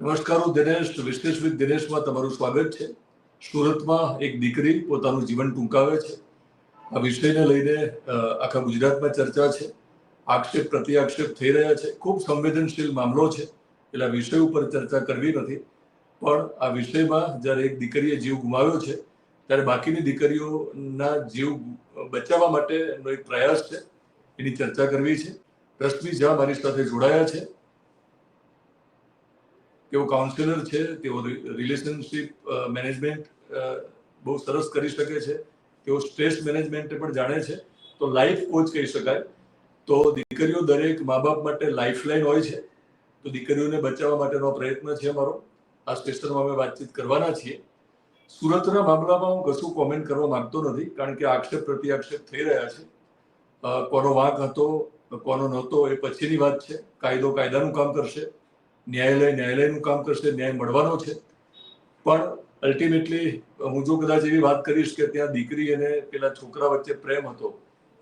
નમસ્કાર, દિનેશ વિશેષ વિથ દિનેશમાં તમારું સ્વાગત છે. સુરતમાં એક દીકરી પોતાનું જીવન ટૂંકાવે છે. આ વિષયને લઈને આખા ગુજરાતમાં ચર્ચા છે. આક્ષેપ પ્રતિ આક્ષેપ થઈ રહ્યા છે. ખૂબ સંવેદનશીલ મામલો છે. એટલે વિષય ઉપર ચર્ચા કરવી નથી. પણ આ વિષયમાં જ્યારે એક દીકરીએ જીવ ગુમાવ્યો છે, ત્યારે બાકીની દીકરીઓના જીવ બચાવવા માટેનો એક પ્રયાસ છે. એની ચર્ચા કરવી છે. રશ્મિ ઝા મારી સાથે જોડાયા છે. તેઓ કાઉન્સિલર છે, તેઓ રિલેશનશિપ મેનેજમેન્ટ બહુ સરસ કરી શકે છે. તેઓ સ્ટ્રેસ મેનેજમેન્ટ પણ જાણે છે. તો લાઈફ કોચ કહી શકાય. તો દીકરીઓ દરેક મા બાપ માટે લાઈફલાઈન હોય છે. તો દીકરીઓને બચાવવા માટેનો પ્રયત્ન છે અમારો. આ સ્ટેશનમાં અમે વાતચીત કરવાના છીએ. સુરતના મામલામાં હું કશું કોમેન્ટ કરવા માંગતો નથી, કારણ કે આક્ષેપ પ્રતિ આક્ષેપ થઈ રહ્યા છે. કોનો વાંક હતો, કોનો નહોતો એ પછીની વાત છે. કાયદો કાયદાનું કામ કરશે. ન્યાયાલય, ન્યાયાલયનું કામ કરશે, ન્યાય મળવાનો છે. પણ અલ્ટિમેટલી હું જો કદાચ એવી વાત કરીશ કે ત્યાં દીકરી અને પેલા છોકરા વચ્ચે પ્રેમ હતો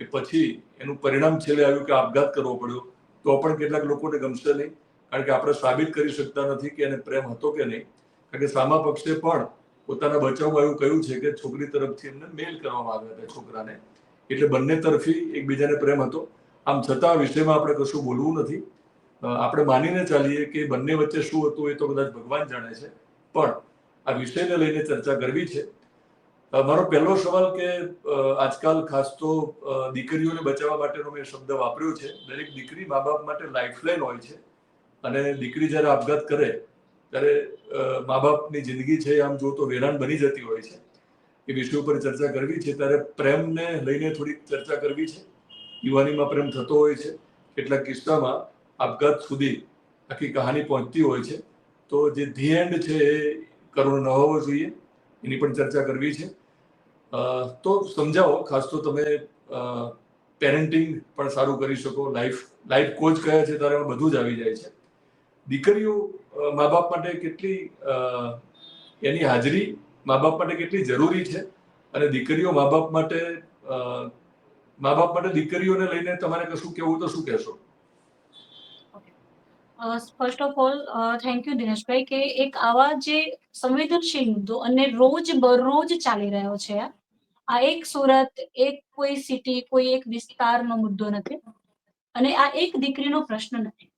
એ પછી એનું પરિણામ છેલ્લે આવ્યું કે આપઘાત કરવો પડ્યો, તો પણ કેટલાક લોકોને ગમશે નહીં. કારણ કે આપણે સાબિત કરી શકતા નથી કે એને પ્રેમ હતો કે નહીં. કારણ કે સામા પક્ષે પણ પોતાના બચાવમાં એવું કહ્યું છે કે છોકરી તરફથી એમને મેલ કરવામાં આવ્યા હતા છોકરાને. એટલે બંને તરફી એકબીજાને પ્રેમ હતો. આમ છતાં આ વિષયમાં આપણે કશું બોલવું નથી. આપણે માનીને ચાલીએ કે બંને વચ્ચે શું હતું એ તો કદાચ ભગવાન જાણે છે. પણ આ વિષયને લઈને ચર્ચા કરવી છે. મારો પહેલો સવાલ કે આજકાલ ખાસ તો દીકરીઓને બચાવવા માટેનો મેં શબ્દ વાપર્યો છે. દરેક દીકરી મા બાપ માટે લાઈફલાઈન હોય છે. અને દીકરી જ્યારે આપઘાત કરે, ત્યારે મા બાપની જિંદગી છે આમ જો તો વેરાન બની જતી હોય છે. એ વિષય ઉપર ચર્ચા કરવી છે. ત્યારે પ્રેમને લઈને થોડીક ચર્ચા કરવી છે. યુવાનીમાં પ્રેમ થતો હોય છે. કેટલાક કિસ્સામાં આપઘાત સુધી આખી કહાની પહોંચતી હોય છે. તો જે ધી એન્ડ છે એ કરુણ ન હોવો જોઈએ, એની પણ ચર્ચા કરવી છે. તો સમજાવો, ખાસ તો તમે પેરેન્ટિંગ પણ સારું કરી શકો લાઈફ લાઈફ કોચ કહે છે ત્યારે બધું જ આવી જાય છે. દીકરીઓ મા બાપ માટે કેટલી એની હાજરી મા બાપ માટે કેટલી જરૂરી છે અને દીકરીઓ મા બાપ માટે મા બાપ માટે દીકરીઓને લઈને તમારે કશું કેવું તો શું કહેશો? First of all thank you Dineshbhai કે એક આવા જે સંવેદનશીલ મુદ્દો અને રોજ બરોજ ચાલી રહ્યો છે, આ. એક સુરત, એક કોઈ સિટી કોઈ એક વિસ્તારનો મુદ્દો નથી અને આ એક દીકરીનો પ્રશ્ન નથી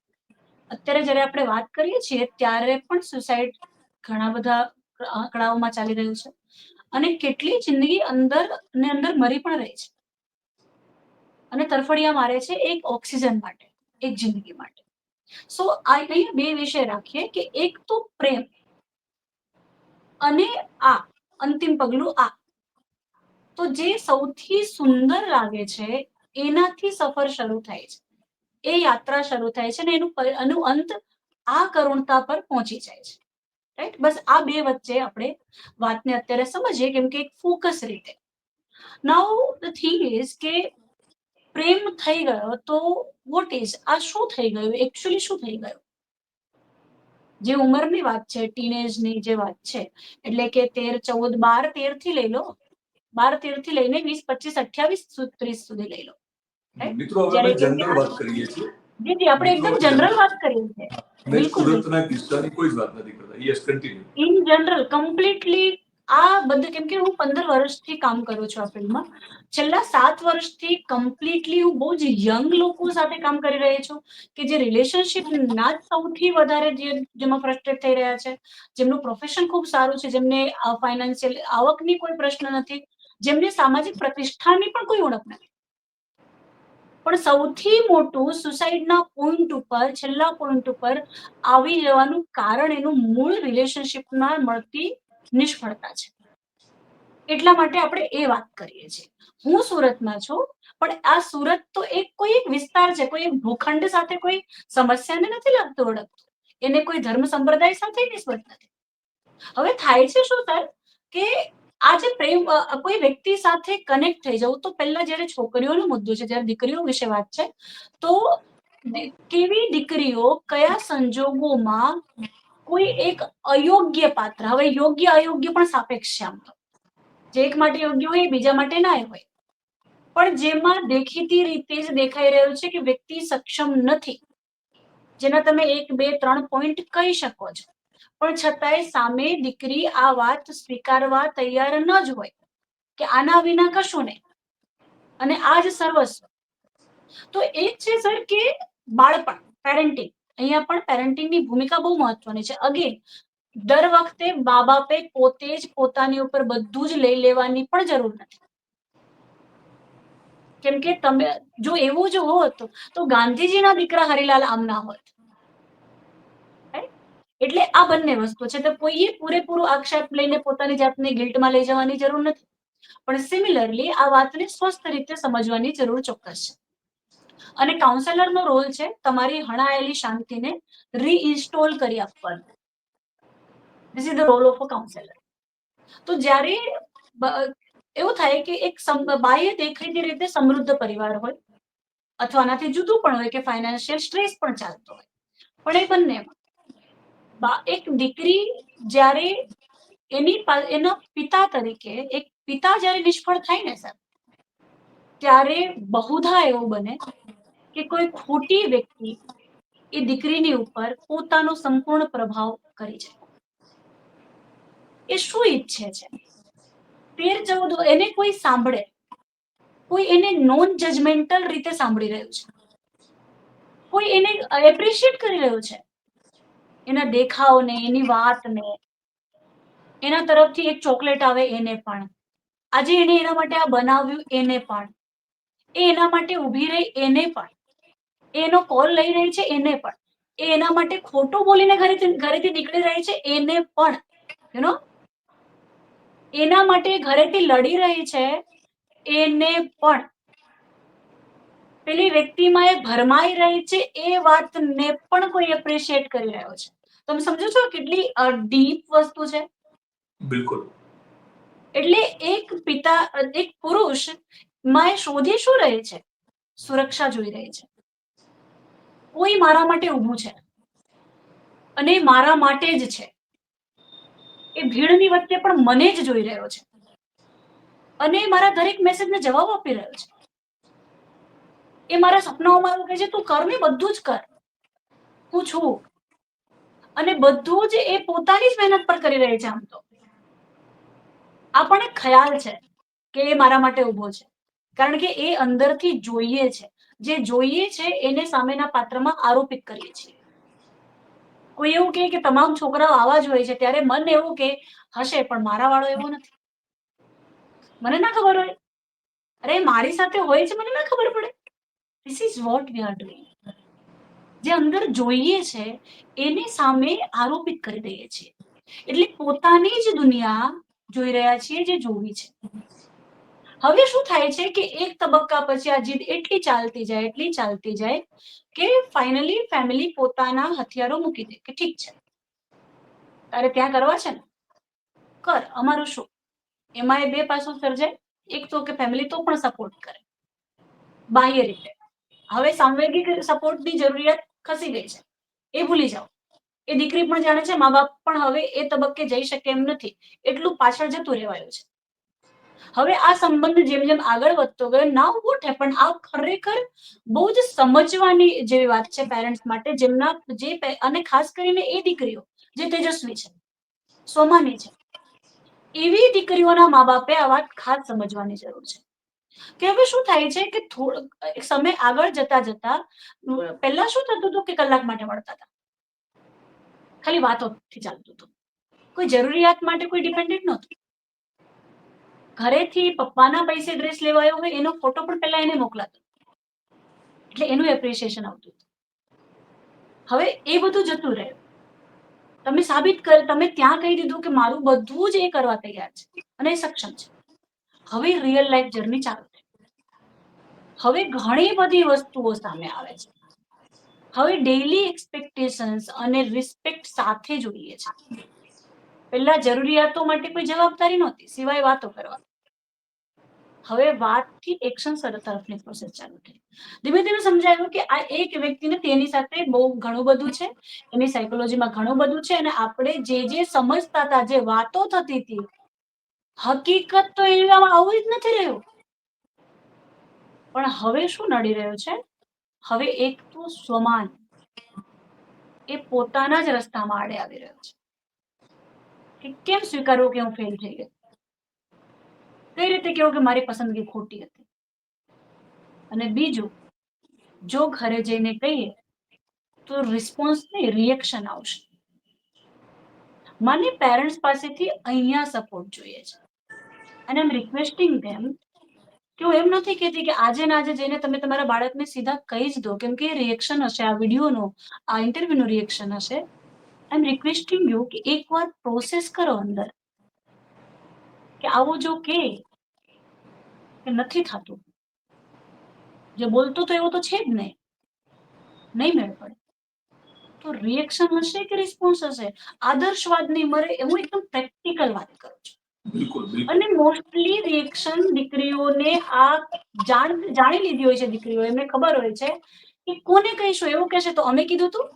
અત્યારે જ્યારે આપણે વાત કરીએ છીએ ત્યારે પણ સુસાઇડ ઘણા બધા આંકડાઓમાં ચાલી રહ્યું છે અને કેટલી જિંદગી અંદર ને અંદર મરી પણ રહી છે અને તરફડિયા મારે છે એક ઓક્સિજન માટે, એક જિંદગી માટે સો અહીંયા બે વિષય રાખીએ કે એક તો પ્રેમ અને આ, અંતિમ પગલું આ. તો જે સૌથી સુંદર લાગે છે, એનાથી સફર શરૂ થાય છે. એ યાત્રા શરૂ થાય છે અને એનું એનું અંત આ કરુણતા પર પહોંચી જાય છે. રાઈટ બસ આ બે વચ્ચે આપણે વાતને અત્યારે સમજીએ કેમ કે એક ફોકસ રીતે. નાઉ ધ થિંગ ઇઝ કે પ્રેમ થઈ ગયો તો વોટ ઇઝ આ શું થઈ ગયું? એકચ્યુઅલી શું થઈ ગયું? જે ઉંમરની વાત છે ટીનેજની જે વાત છે એટલે કે તેર ચૌદ બાર તેરથી લઈ લો. બાર તેરથી લઈને વીસ પચીસ અઠ્યાવીસ ત્રીસ સુધી લઈ લો. મિત્રો હવે જનરલ વાત કરીએ છીએ. જી જી આપણે એકદમ જનરલ વાત કરીએ છીએ. બિલકુલ, સુરતના કિસ્સાની કોઈ જ વાત નથી કરતા. Yes continue in general completely આ બધું કેમ કે હું પંદર વર્ષથી કામ કરું છું આ ફિલ્ડમાં. છેલ્લા સાત વર્ષથી કમ્પ્લીટલી હું બહુ જ યંગ લોકો સાથે કામ કરી રહી છું કે જે રિલેશનશિપ ના સૌથી વધારે જે જેમાં ફ્રસ્ટ્રેટ થઈ રહ્યા છે, જેમનું પ્રોફેશન ખૂબ સારું છે, જેમને ફાઇનાન્શિયલ આવકની કોઈ પ્રશ્ન નથી, જેમને સામાજિક પ્રતિષ્ઠાની પણ કોઈ ઓળખ નથી. પણ સૌથી મોટું સુસાઇડના પોઈન્ટ ઉપર, છેલ્લા પોઈન્ટ ઉપર આવી જવાનું કારણ એનું મૂળ રિલેશનશિપમાં મળતી નિષ્ફળતા છે. એટલા માટે આપણે એ વાત કરીએ છીએ. હું સુરતમાં છું, પણ આ સુરત તો એક કોઈ એક વિસ્તાર છે, કોઈ એક ભૂખંડ સાથે કોઈ સમસ્યાને નથી લાગતું ઓળખતું. એને કોઈ ધર્મ સંપ્રદાય સાથે નિસ્બત નથી. હવે થાય છે શું, સર? કે આ જે પ્રેમ કોઈ વ્યક્તિ સાથે કનેક્ટ થઈ જવું તો પહેલા જ્યારે છોકરીઓનો મુદ્દો છે, જયારે દીકરીઓ વિશે વાત છે, તો કેવી દીકરીઓ, કયા સંજોગોમાં કોઈ એક અયોગ્ય પાત્ર, હવે યોગ્ય અયોગ્ય પણ સાપેક્ષ છે આમ તો. જે એક માટે યોગ્ય હોય, બીજા માટે ના હોય. પણ જેમાં દેખીતી રીતે જ દેખાઈ રહ્યું છે કે વ્યક્તિ સક્ષમ નથી. જેના તમે એક, બે, ત્રણ પોઈન્ટ કહી શકો છો. પણ છતાંય સામે દીકરી આ વાત સ્વીકારવા તૈયાર ન જ હોય કે આના વિના કશું નહીં. અને આ જ સર્વસ્વ. તો એ છે સર કે બાળપણ પેરેન્ટિંગ અહીંયા પણ પેરેન્ટિંગની ભૂમિકા બહુ મહત્વની છે. અગેન દર વખતે મા બાપે પોતે જ પોતાની ઉપર બધું જ લઈ લેવાની પણ જરૂર નથી. કેમ કે તમે, જો એવું જ હોત, તો ગાંધીજીના દીકરા હરિલાલ આમ ના હોત. એટલે આ બંને વસ્તુ છે. તો કોઈએ પૂરેપૂરું આક્ષેપ લઈને પોતાની જાતને ગિલ્ટમાં લઈ જવાની જરૂર નથી. પણ સિમિલરલી આ વાતને સ્વસ્થ રીતે સમજવાની જરૂર ચોક્કસ છે. અને કાઉન્સેલરનો રોલ છે તમારી હણાયેલી શાંતિને રીઇન્સ્ટોલ કરી આપવાનો. This is the role of a counsellor તો જ્યારે એવું થાય કે એક બાહ્ય દેખરેખની રીતે સમૃદ્ધ પરિવાર હોય, અથવા આનાથી જુદું પણ હોય કે ફાઇનાન્શિયલ સ્ટ્રેસ પણ ચાલતો હોય. પણ એ બંને એક દીકરી જ્યારે એની એના પિતા તરીકે, એક પિતા જ્યારે નિષ્ફળ થાય ને સર ત્યારે બહુધા એવું બને કે કોઈ ખોટી વ્યક્તિ એ દીકરીની ઉપર પોતાનો સંપૂર્ણ પ્રભાવ કરી જાય એ શું ઈચ્છે છે? તેર ચૌદ એને કોઈ સાંભળે? કોઈ એને નોન જજમેન્ટલ રીતે સાંભળી રહ્યું છે? કોઈ એને એપ્રિશિએટ કરી રહ્યું છે? એના દેખાવને, એની વાતને, એના તરફથી એક ચોકલેટ આવે એને પણ. આજે એને એના માટે આ બનાવ્યું એને પણ. એ એના માટે ઊભી રહી એને પણ. એનો કોલ લઈ રહી છે એને પણ. એ એના માટે ખોટું બોલીને ઘરેથી ઘરેથી નીકળી રહી છે એને પણ. યુ નો એના માટે ઘરેથી લડી રહી છે એને પણ. પેલી વ્યક્તિમાં એ ભરમાઈ રહી છે એ વાતને પણ કોઈ એપ્રિશિએટ કરી રહ્યો છે. તમે સમજો છો કેટલી ડીપ વસ્તુ છે? બિલકુલ. એટલે એક પિતા એક પુરુષમાં એ શોધી શું રહે છે? સુરક્ષા જોઈ રહી છે. કોઈ મારા માટે ઊભું છે. અને મારા માટે જ છે. એ ભીડની વચ્ચે પણ મને જ જોઈ રહ્યો છે. અને મારા દરેક મેસેજને જવાબ આપી રહ્યો છે. એ મારા સપનાઓમાં એવું કહે છે, તું કર ને બધું જ કર. હું છું. અને બધું જ એ પોતાની જ મહેનત પર કરી રહી છે આમ તો. આ પણ એક ખ્યાલ છે કે એ મારા માટે ઊભો છે. કારણ કે એ અંદરથી જોઈએ છે. જે જોઈએ છે, એને સામેના પાત્રમાં આરોપિત કરીએ છીએ. કોઈ એવું કહે કે તમામ છોકરાઓ આવા જ હોય છે, ત્યારે મન એવું કે હશે, પણ મારા વાળો એવો નથી. મને ના ખબર હોય. અરે, મારી સાથે હોય છે, મને ના ખબર પડે. This is what we are doing જે અંદર જોઈએ છે, એને સામે આરોપિત કરી દઈએ છીએ. એટલે પોતાની જ દુનિયા જોઈ રહ્યા છીએ, જે જોવી છે. હવે શું થાય છે કે એક તબક્કા પછી આ જીદ એટલી ચાલતી જાય, એટલી ચાલતી જાય કે ફાઇનલી ફેમિલી પોતાના હથિયારો મૂકી દે કે ઠીક છે. તારે ત્યાં કરવા છે ને? કર, અમારું શું? એમાં એ બે પાસું સર્જાય. એક તો કે ફેમિલી તો પણ સપોર્ટ કરે. બાહ્ય રીતે. હવે સાંવેગિક સપોર્ટની જરૂરિયાત ખસી ગઈ છે. એ ભૂલી જાઓ. એ દીકરી પણ જાણે છે, મા બાપ પણ હવે એ તબક્કે જઈ શકે એમ નથી. એટલું પાછળ જતું રહેવાયું છે. હવે આ સંબંધ જેમ જેમ આગળ વધતો ગયો નાવ વોટ હેપન આ ખરેખર બહુ જ સમજવાની જેવી વાત છે પેરેન્ટ્સ માટે, જેમના જે અને ખાસ કરીને એ દીકરીઓ, જે તેજસ્વી છે, સોમાની છે, એવી દીકરીઓના મા બાપે આ વાત ખાસ સમજવાની જરૂર છે. કે હવે શું થાય છે કે થોડો સમય આગળ જતા જતા, પહેલા શું થતું હતું કે કલાક માટે મળતા હતા? ખાલી વાતોથી ચાલતું હતું. કોઈ જરૂરિયાત માટે કોઈ ડિપેન્ડન્ટ નહોતું. ઘરેથી પપ્પાના પૈસે ડ્રેસ લેવાયો હોય, એનો ફોટો પણ પહેલા એને મોકલાતો. એટલે એનું એપ્રિસિએશન આવતું હતું. હવે એ બધું જતું રહ્યું. તમે સાબિત કર, તમે ત્યાં કહી દીધું કે મારું બધું જ એ કરવા તૈયાર છે અને એ સક્ષમ છે. હવે રિયલ લાઈફ જર્ની ચાલુ થાય હવે ઘણી બધી વસ્તુઓ સામે આવે છે. હવે ડેઈલી એક્સપેક્ટેશન્સ અને રિસ્પેક્ટ સાથે જોઈએ છે. પહેલા જરૂરિયાતો માટે કોઈ જવાબદારી નહોતી, સિવાય વાતો કરવા. હવે વાતથી એક્શન તરફની પ્રોસેસ ચાલુ થઈ. ધીમે ધીમે સમજાયું કે આ એક વ્યક્તિને તેની સાથે બહુ ઘણું બધું છે, એની સાયકોલોજીમાં ઘણું બધું છે અને આપણે જે જે સમજતા હતા, જે વાતો થતી હતી, હકીકત તો એવામાં આવું જ નથી રહ્યું. પણ હવે શું નડી રહ્યું છે? હવે એક તો સ્વમાન એ પોતાના જ રસ્તામાં આડે આવી રહ્યો છે. કે કેમ સ્વીકારવું કે હું ફેલ થઈ ગઈ? કઈ રીતે કેવું કે મારી પસંદગી ખોટી હતી? અને બીજું, જો ઘરે જઈને કહીએ, તો રિસ્પોન્સ નહીં રિએક્શન આવશે. મને પેરેન્ટ્સ પાસેથી અહીંયા સપોર્ટ જોઈએ છે. અને એમ રિક્વેસ્ટિંગ ધેમ કે હું એમ નથી કહેતી કે આજે ને આજે જઈને તમે તમારા બાળકને સીધા કહી જ દો, કેમ કે રિએક્શન હશે, આ વિડીયોનો આ ઇન્ટરવ્યુનો રિએક્શન હશે. આઈ એમ રિક્વેસ્ટિંગ યુ કે એકવાર પ્રોસેસ કરો અંદર. કે આવો જો કે નથી થતું. જે બોલતો તો એવો તો છે જ નહીં. નહીં મેળ પડે. તો રિએક્શન હશે કે રિસ્પોન્સ હશે? આદર્શવાદ નહીં મરે હું એકદમ પ્રેક્ટિકલ વાત કરું છું. અને મોસ્ટલી રિએક્શન દીકરીઓને આ જાણ જાણી લીધી હોય છે દીકરીઓ. એમને ખબર હોય છે કે કોને કહીશું? એવું કહેશે તો અમે કીધું તું?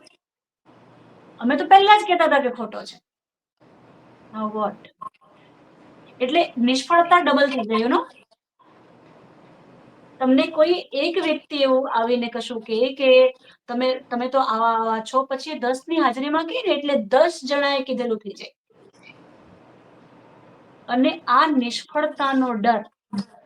અમે તો પહેલા જ કહેતા હતા કે ખોટો છે. નાઉ વોટ એટલે નિષ્ફળતા ડબલ થઈ ગયું નો તમને કોઈ એક વ્યક્તિ એવું આવીને કશું કે કે તમે તમે તો આવા આવા છો, પછી દસની હાજરીમાં કહે ને એટલે દસ જણાએ કીધેલું થઈ જાય. અને આ નિષ્ફળતાનો ડર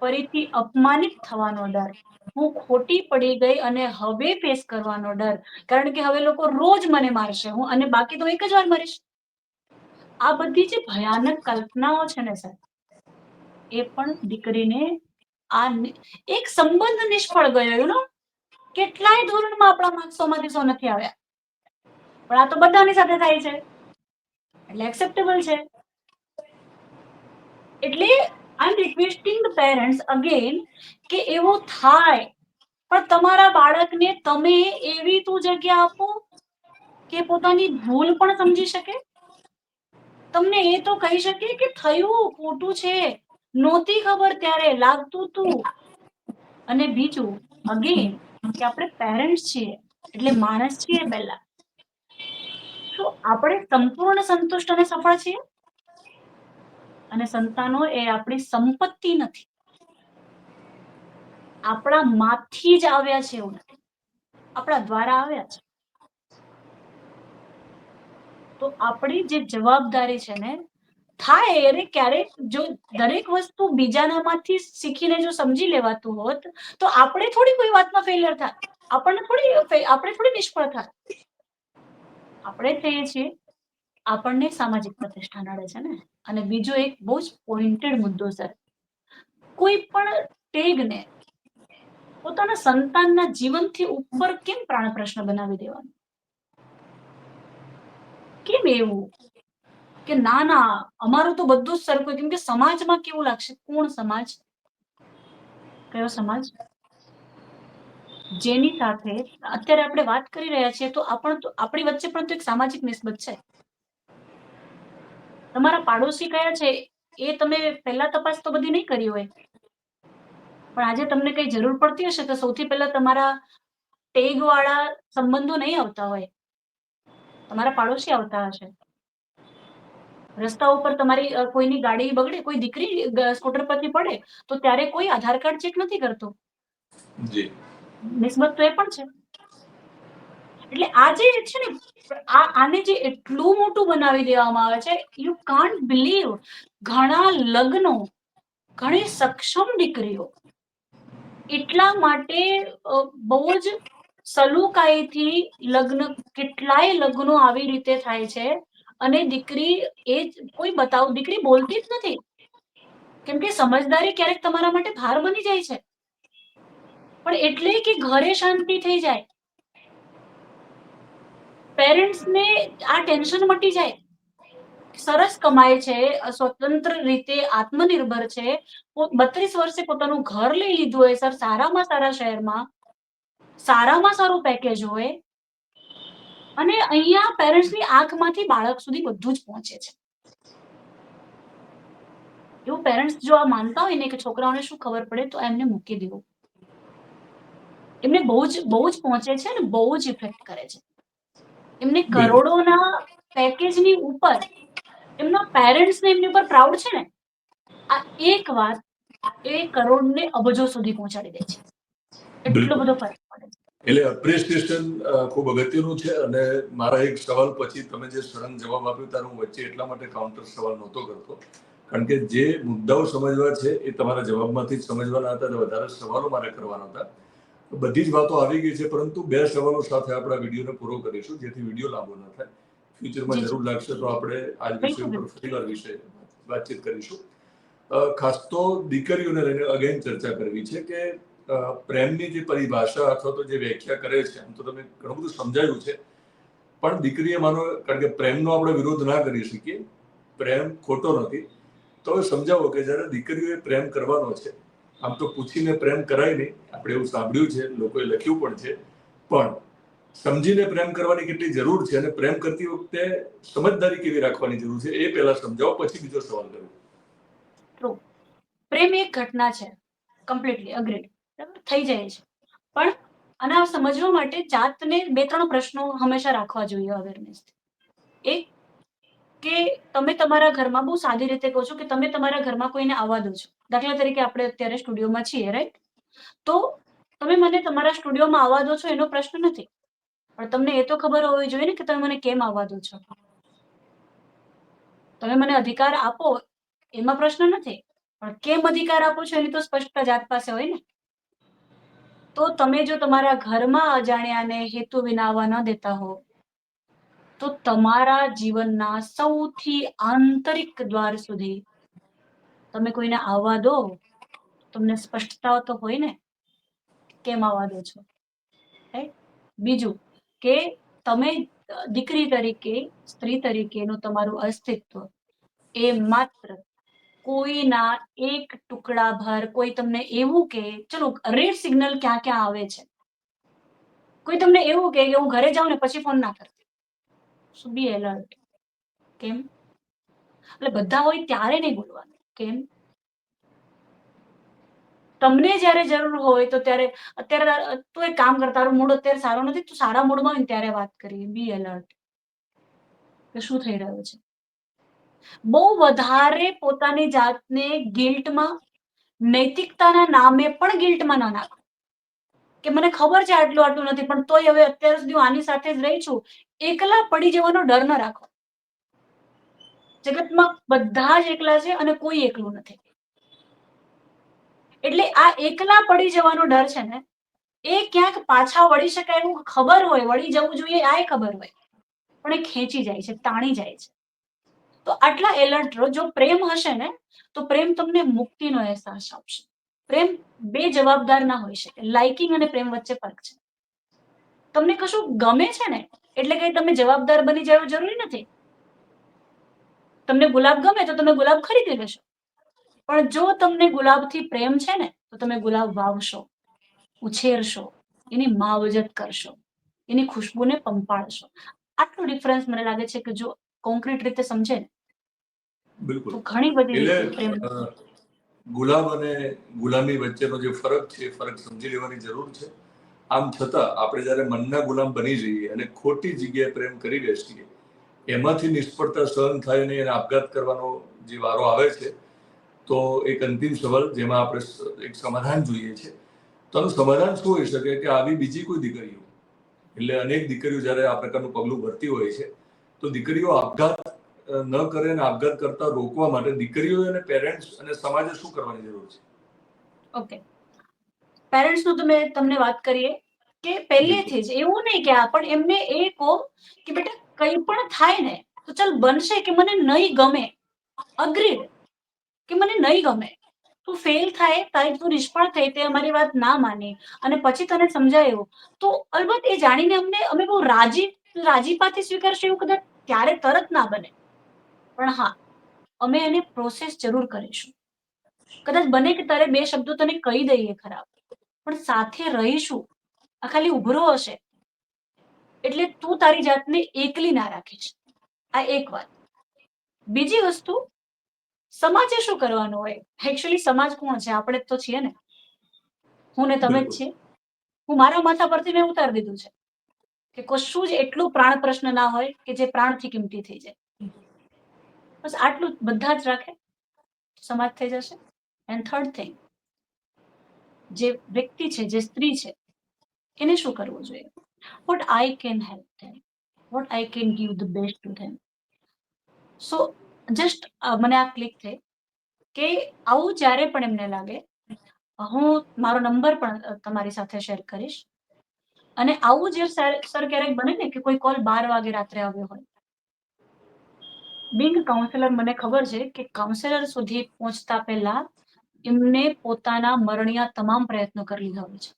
ફરીથી અપમાનિત થવાનો ડર. હું ખોટી પડી ગઈ અને હવે ફેસ કરવાનો ડર. કારણ કે હવે લોકો રોજ મને મારશે હું અને બાકી તો એક જ વાર મરીશ. આ બધી જે ભયાનક કલ્પનાઓ છે ને સર એ પણ દીકરીને આ એક સંબંધ નિષ્ફળ ગયો યુ નો કેટલાય ધોરણમાં આપણા માર્ક્સમાંથી સો નથી આવ્યા. પણ આ તો બધાની સાથે થાય છે. એટલે એક્સેપ્ટેબલ છે. એટલે I am requesting the parents again કે એવો થાય. પણ તમારા બાળકને તમે એવી તું જગ્યા આપો કે પોતાની ભૂલ પણ સમજી શકે? તમને એ તો કહી શકે કે થયું, ખોટું છે. નહોતી ખબર ત્યારે લાગતું તું. અને બીજું અગેન કે આપણે પેરેન્ટ્સ છીએ, એટલે માણસ છીએ પહેલા. તો આપણે સંપૂર્ણ સંતુષ્ટ અને સફળ છીએ? અને સંતાનો એ આપણી સંપત્તિ નથી. આપણા માંથી જ આવ્યા છે એવું આપણા દ્વારા આવ્યા છે. તો આપણી જે જવાબદારી છે ને, થાય અરે ક્યારેક જો દરેક વસ્તુ બીજાનામાંથી શીખીને જો સમજી લેવાતું હોત, તો આપણે થોડી કોઈ વાતમાં ફેલિયર થાય. આપણને થોડી આપણે થોડી નિષ્ફળ થાય. આપણે થઈએ છીએ, આપણને સામાજિક પ્રતિષ્ઠા નડે છે ને. અને બીજો એક બહુ જ પોઈન્ટેડ મુદ્દો સર કોઈ પણ ટેગને પોતાના સંતાનના જીવનથી ઉપર કેમ પ્રાણ પ્રશ્ન બનાવી દેવાનો? કેમ એવું? કે ના ના, અમારું તો બધું જ સરખું કેમ કે સમાજમાં કેવું લાગશે? કોણ સમાજ? કયો સમાજ? જેની સાથે અત્યારે આપણે વાત કરી રહ્યા છીએ, તો આપણ આપણી વચ્ચે પણ તો એક સામાજિક નિસ્બત છે. તમારા પાડોશી કયા છે એ તમે પહેલા તપાસ તો બધી નહીં કરી હોય. પણ આજે તમને કઈ જરૂર પડતી હશે તો સૌથી પહેલા તમારા ટેગ વાળા સંબંધો નહીં આવતા હોય. તમારા પાડોશી આવતા હશે. રસ્તા ઉપર તમારી કોઈની ગાડી બગડે કોઈ દીકરી સ્કૂટર પરથી પડે તો ત્યારે કોઈ આધાર કાર્ડ ચેક નથી કરતો. જી. નિસ્બત તો એ પણ છે. એટલે આ જે છે ને, આ, આને જે એટલું મોટું બનાવી દેવામાં આવે છે યુ કાન્ટ બિલીવ ઘણા લગ્નો, ઘણી સક્ષમ દીકરીઓ એટલા માટે બહુ જ સલુકાઈથી લગ્ન, કેટલાય લગ્નો આવી રીતે થાય છે અને દીકરી એ કોઈ બતાવ, દીકરી બોલતી જ નથી. કેમ કે સમજદારી ક્યારેક તમારા માટે ભાર બની જાય છે. પણ એટલે કે ઘરે શાંતિ થઈ જાય. પેરેન્ટ્સને આ ટેન્શન મટી જાય. સરસ કમાય છે, સ્વતંત્ર રીતે આત્મનિર્ભર છે. બત્રીસ વર્ષે પોતાનું ઘર લઈ લીધું હોય, સર, સારામાં સારા શહેરમાં, સારામાં સારું પેકેજ હોય, અને અહીંયા પેરેન્ટ્સની આંખમાંથી બાળક સુધી બધું જ પહોંચે છે. એવું પેરેન્ટ્સ જો આ માનતા હોય ને કે છોકરાઓને શું ખબર પડે, તો એમને મૂકી દેવું. એમને બહુ જ બહુ જ પહોંચે છે અને બહુ જ ઇફેક્ટ કરે છે. એમને કરોડોના પેકેજની ઉપર, એમના પેરેન્ટ્સ ને એમની ઉપર પ્રાઉડ છે ને? આ એક વાત એ કરોડને અબજો સુધી પહોંચાડી દે છે. એટલો બધો ફરક પડે છે. એટલે અપ્રિસિએશન ખૂબ અગત્યનું છે અને મારા એક સવાલ પછી તમે જે સળંગ જવાબ આપ્યો ત્યારે હું વચ્ચે એટલા માટે કાઉન્ટર સવાલ નહોતો કરતો. કારણ કે જે મુદ્દાઓ સમજવા છે એ તમારા જવાબમાંથી જ સમજવાના હતા અને વધારે સવાલો મારે કરવાના હતા. બધી જ વાતો આવી ગઈ છે પરંતુ બે સવાલો સાથે આપણે વિડીયોને પૂરો કરીશું જેથી વીડિયો લાંબો ન થાય. ફ્યુચરમાં. જરૂર લાગશે તો આપણે આજ વિશે વિષય ઉપર ફરીવાર વિશે વાતચીત કરીશું. ખાસ તો દીકરીઓને લઈને અગેન ચર્ચા કરવી છે કે પ્રેમની જે પરિભાષા અથવા તો જે વ્યાખ્યા કરે છે આમ તો તમે ઘણું બધું સમજાયું છે પણ દીકરીએ માનો કારણ કે પ્રેમનો આપણે વિરોધ ના કરી શકીએ પ્રેમ ખોટો નથી તો હવે સમજાવો કે જ્યારે દીકરીઓએ પ્રેમ કરવાનો છે આમ તો પૂછીને પ્રેમ કરાય નહીં. આપણે એવું સાંભળ્યું છે, લોકોએ લખ્યું પણ છે. પણ સમજીને પ્રેમ કરવાની કેટલી જરૂર છે અને પ્રેમ કરતી વખતે સમજદારી કેવી રાખવાની જરૂર છે એ પહેલા સમજાવો, પછી બીજો સવાલ કરું. પ્રેમ એક ઘટના છે. કમ્પ્લીટલી અગ્રીડ બરાબર? થઈ જાય છે. પણ આના સમજવા માટે જાતને બે ત્રણ પ્રશ્નો હંમેશા રાખવા જોઈએ અવેરનેસ એક કે તમે તમારા ઘરમાં બહુ સાદી રીતે કહો છો કે તમે તમારા ઘરમાં કોઈને આવવા દો છો. દાખલા તરીકે આપણે અત્યારે સ્ટુડિયોમાં છીએ રાઈટ તો તમે મને તમારા સ્ટુડિયોમાં આવવા દો છો એનો પ્રશ્ન નથી. પણ તમને એ તો ખબર હોવી જોઈએ ને કે તમે મને કેમ આવવા દો છો. તમે મને અધિકાર આપો, એમાં પ્રશ્ન નથી. પણ કેમ અધિકાર આપો છો એની તો સ્પષ્ટતા જાત પાસે હોય ને. તો તમે જો તમારા ઘરમાં અજાણ્યાને હેતુ વિના આવવા ન દેતા હો તો તમારા જીવનના સૌથી આંતરિક દ્વાર સુધી તમે કોઈને આવવા દો? તમને સ્પષ્ટતા તો હોય ને? કેમ આવવા દો છો? Right? બીજું કે તમે દીકરી તરીકે, સ્ત્રી તરીકેનું તમારું અસ્તિત્વ એ માત્ર કોઈના એક ટુકડા ભર કોઈ તમને એવું કે, ચલો રેડ સિગ્નલ ક્યાં ક્યાં આવે છે? કોઈ તમને એવું કે હું ઘરે જાઉં ને પછી ફોન ના કરતી સો બી એલર્ટ? કેમ? એટલે બધા હોય ત્યારે નહીં બોલવાનું. કેમ? તમને જ્યારે જરૂર હોય તો ત્યારે, અત્યારે તું એક કામ કર, તારું મૂડ અત્યારે સારો નથી, તું સારા મૂડમાં હોય ત્યારે વાત કરીએ બી એલર્ટ. કે શું થઈ રહ્યું છે? બહુ વધારે પોતાની જાતને ગિલ્ટમાં, નૈતિકતાના નામે પણ ગિલ્ટમાં ના નાખો. કે મને ખબર છે આટલું આટલું નથી, પણ તોય હવે અત્યાર સુધી હું આની સાથે જ રહી છું. એકલા પડી જવાનો ડર ન રાખો. જગતમાં બધા જ એકલા છે અને કોઈ એકલું નથી. એટલે આ એકલા પડી જવાનો ડર છે ને, એ ક્યાંક પાછા વળી શકાય એવું ખબર હોય, વળી જવું જોઈએ, આ ખબર હોય. પણ એ ખેંચી જાય છે, તાણી જાય છે. તો આટલા એલર્ટ રહો. જો પ્રેમ હશે ને, તો પ્રેમ તમને મુક્તિનો અહેસાસ આપશે. પ્રેમ બે જવાબદાર ના હોઈ શકે. લાઇકિંગ અને પ્રેમ વચ્ચે ફરક છે. તમને કશું ગમે છે ને એટલે કે તમે જવાબદાર બની જવું જરૂરી નથી. તમને ગુલાબ ગમે તો તમે ગુલાબ ખરીદી લેશો. પણ જો તમને ગુલાબથી પ્રેમ છે ને તો તમે ગુલાબ વાવશો ઉછેરશો એની માવજત કરશો એની ખુશ્બુને પંપાળશો. આટલું ડિફરન્સ મને લાગે છે કે જો કોન્ક્રીટ રીતે સમજે ને બિલકુલ. તો ઘણી બધી પ્રેમ ગુલામ અને ગુલામી વચ્ચેનો જે ફરક છે ફરક સમજી લેવાની જરૂર છે. આમ છતાં, આપણે જ્યારે મનના ગુલામ બની જઈએ અને ખોટી જગ્યાએ પ્રેમ કરી બેસીએ, એમાંથી નિષ્ફળતા સહન થાય નહીં એને આપઘાત કરવાનો જે વારો આવે છે, તો એક અંતિમ સવાલ, જેમાં આપણે એક સમાધાન જોઈએ છે. તો આનું સમાધાન શું હોઈ શકે? કે આવી બીજી કોઈ દીકરીઓ, એટલે અનેક દીકરીઓ જ્યારે આ પ્રકારનું પગલું ભરતી હોય છે, તો દીકરીઓ આપઘાત ન કરે અને આપઘાત કરતા રોકવા માટે દીકરીઓ અને પેરેન્ટ્સ અને સમાજે શું કરવાની જરૂર છે? ઓકે પેરેન્ટ્સનું તો મેં તમને વાત કરીએ કે પહેલેથી જ એવું નહીં કે આ પણ એમને એ કહો કે બેટા કંઈ પણ થાય ને, તો ચાલ બનશે કે મને નહીં ગમે. અગ્રીડ કે મને નહીં ગમે. તું ફેલ થાય, તારી તું નિષ્ફળ થઈ, તે અમારી વાત ના માને. અને પછી તને સમજાયું. તો અલબત્ત એ જાણીને અમને, અમે બહુ રાજી, રાજીપાથી સ્વીકારશે એવું કદાચ ત્યારે તરત ના બને. પણ હા અમે એને પ્રોસેસ જરૂર કરીશું. કદાચ બને કે તારે બે શબ્દો તને કહી દઈએ ખરાબ પણ સાથે રહીશું. આ ખાલી ઉભરો હશે. એટલે તું તારી જાતને એકલી ના રાખીશ. આ એક વાત. બીજી વસ્તુ સમાજે શું કરવાનું હોય? એકચ્યુઅલી સમાજ કોણ છે? આપણે તો છીએ ને. હું ને તમે જ. છીએ. હું મારા માથા પરથી મેં ઉતારી દીધું છે. કે કશું જ એટલું પ્રાણ પ્રશ્ન ના હોય કે જે પ્રાણથી કિંમતી થઈ જાય. બસ આટલું બધા જ રાખે, સમાજ થઈ જશે. એન્ડ થર્ડ થિંગ જે વ્યક્તિ છે, જે સ્ત્રી છે, એને શું કરવું જોઈએ? What I can help them what I can give the best to them so just મને આ ક્લિક થઈ કે આવું જ્યારે પણ એમને લાગે, હું મારો નંબર પણ તમારી સાથે શેર કરીશ. અને આવું જે સર ક્યારેક બને ને કે કોઈ કોલ બાર વાગે રાત્રે આવ્યો હોય બિંગ કાઉન્સેલર મને ખબર છે કે કાઉન્સેલર સુધી પહોંચતા પહેલા એમને પોતાના મરણિયા તમામ પ્રયત્નો કરી લીધા હોય છે.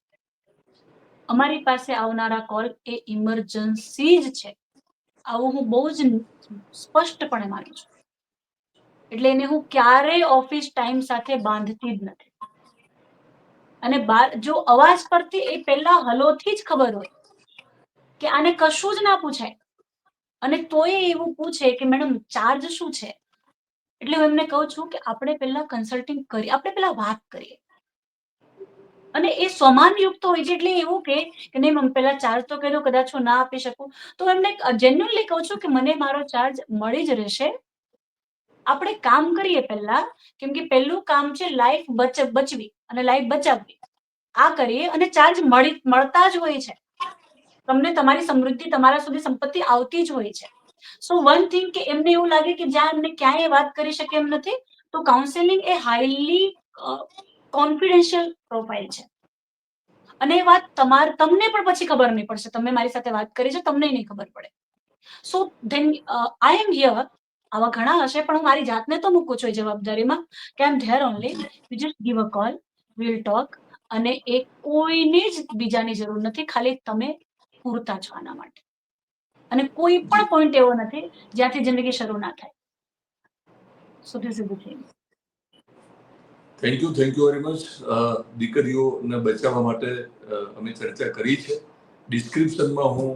અમારી પાસે આવનારા કોલ એ ઇમરજન્સી જ છે. આવું હું બહુ જ સ્પષ્ટપણે માનું છું. એટલે એને હું ક્યારેય ઓફિસ ટાઈમ સાથે બાંધતી જ નથી. અને જો અવાજ પરથી એ પહેલા હલોથી જ ખબર હોય કે આને કશું જ ના પૂછાય અને તોય એવું પૂછે કે, મેડમ ચાર્જ શું છે? એટલે હું એમને કહું છું કે, આપણે પહેલા કન્સલ્ટિંગ કરી આપણે પહેલા વાત કરીએ. અને એ સમાનયુક્ત હોય છે, એટલે એવું કે નહીં, મમ, પહેલા ચાર્જ તો દો કદાચ હું ના આપી શકું. તો એમને જેન્યુઅલી કહું છું કે, મને મારો ચાર્જ મળી જ રહેશે. આપણે કામ કરીએ પહેલા, કેમ કે પહેલું કામ છે લાઈફ બચ, બચવી અને લાઈફ બચાવવી. આ કરીએ અને ચાર્જ મળી, મળતા જ હોય છે. તમને તમારી સમૃદ્ધિ, તમારા સુધી સંપત્તિ આવતી જ હોય છે. સો વન થિંગ કે એમને એવું લાગે કે જ્યાં એમને ક્યાંય વાત કરી શકે એમ નથી, તો કાઉન્સેલિંગ એ હાઈલી કોન્ફિડેન્શિયલ પ્રોફાઇલ છે. અને એ વાત તમાર, તમને પણ પછી ખબર નહીં પડશે. તમે મારી સાથે વાત કરી છે, તમને નહીં ખબર પડે. સો ધેન આઈ એમ હિયર આવા ઘણા હશે, પણ હું મારી જાતને તો મૂકું છું જવાબદારીમાં કે I am there only you just give a call will talk અને એ કોઈને જ બીજાની જરૂર નથી. ખાલી તમે પૂરતા છો આના માટે. અને કોઈ પણ પોઈન્ટ એવો નથી જ્યાંથી જિંદગી શરૂ ના થાય. So this is the thing thank you thank you very much દીકરીઓને બચાવવા માટે અમે ચર્ચા કરી છે. ડિસ્ક્રિપ્શનમાં હું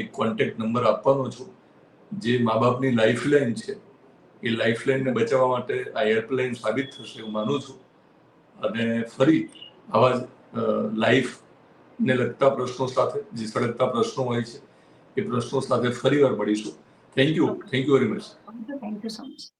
એક કોન્ટેક્ટ નંબર આપવાનો છું. જે મા બાપની લાઈફલાઈન છે. એ લાઈફલાઈનને બચાવવા માટે આ હેલ્પલાઇન સાબિત થશે હું માનું છું. અને ફરી આવા લાઈફને લગતા પ્રશ્નો સાથે, જે સળગતા પ્રશ્નો હોય છે, એ પ્રશ્નો સાથે ફરીવાર મળીશું. Thank you thank you very much thank you so much